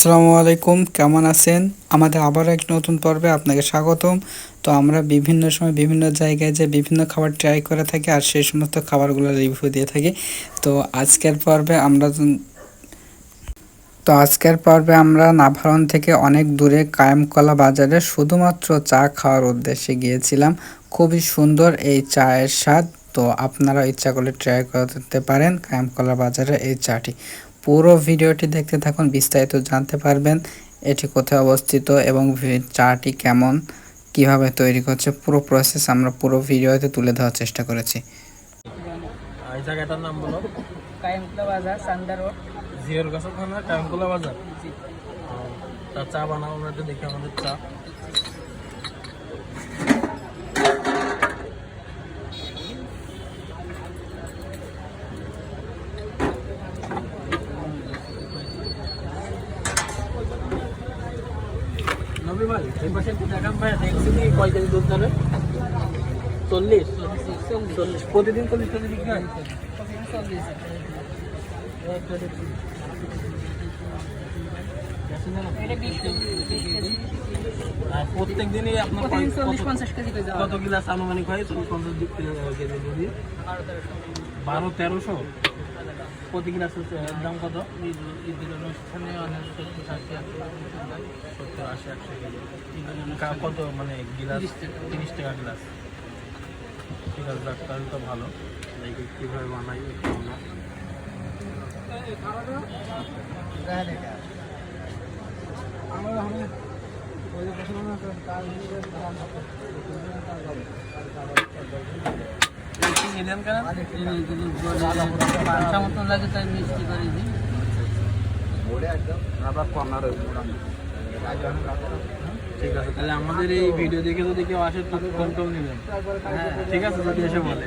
আসসালামু আলাইকুম, কেমন আছেন? আমাদের আবারও এক নতুন পর্বে আপনাকে স্বাগতম। তো আমরা বিভিন্ন সময় বিভিন্ন জায়গায় যে বিভিন্ন খাবার ট্রাই করে থাকি আর সেই সমস্ত খাবারগুলো রিভিউ দিয়ে থাকি। তো আজকের পর্বে আমরা তো আজকের পর্বে আমরা নাভারন থেকে অনেক দূরে কায়েমকলা বাজারে শুধুমাত্র চা খাওয়ার উদ্দেশ্যে গিয়েছিলাম। খুবই সুন্দর এই চায়ের স্বাদ। তো আপনারা ইচ্ছা করলে ট্রাই করতে পারেন কায়েমকলা বাজারে এই চাটি। পুরো ভিডিওটি দেখতে থাকুন বিস্তারিত জানতে পারবেন এটি কোথায় অবস্থিত এবং চাটি কেমন কীভাবে তৈরি করছে। পুরো প্রসেস আমরা পুরো ভিডিওতে তুলে ধরার চেষ্টা করেছি। এই জায়গাটার নাম বলো। কায়েমতলা বাজার সান্দা রোড। জিওর কাছে থানা কায়মকুলা বাজার? তার চা আমরা দেখি আমাদের চা। চল্লিশ। চল্লিশ। প্রতিদিন চল্লিশ কেজি বিক্রি হয়? প্রত্যেক দিনই আপনার কত- গিলাস আনুমানিক হয়? চল্লিশ পঞ্চাশ কেজি বারো তেরোশো? প্রতি গিলাসের দাম কত? ঈদের অনুষ্ঠানে অনেক সত্তর ষাটটি সত্তর আশি একশো কেজি কত মানে গিলাস? তিরিশ টাকা। গিলাস। ঠিক আছে তাহলে তো ভালো। দেখি কীভাবে বানাই একটু আমরা। পাঁচটা মতন লাগে, তাই মিষ্টি করে দিই। ঠিক আছে, তাহলে আমাদের এই ভিডিও দেখে যদি কেউ আসে তো ফোন নেবেন। ঠিক আছে, যদি এসে বলে।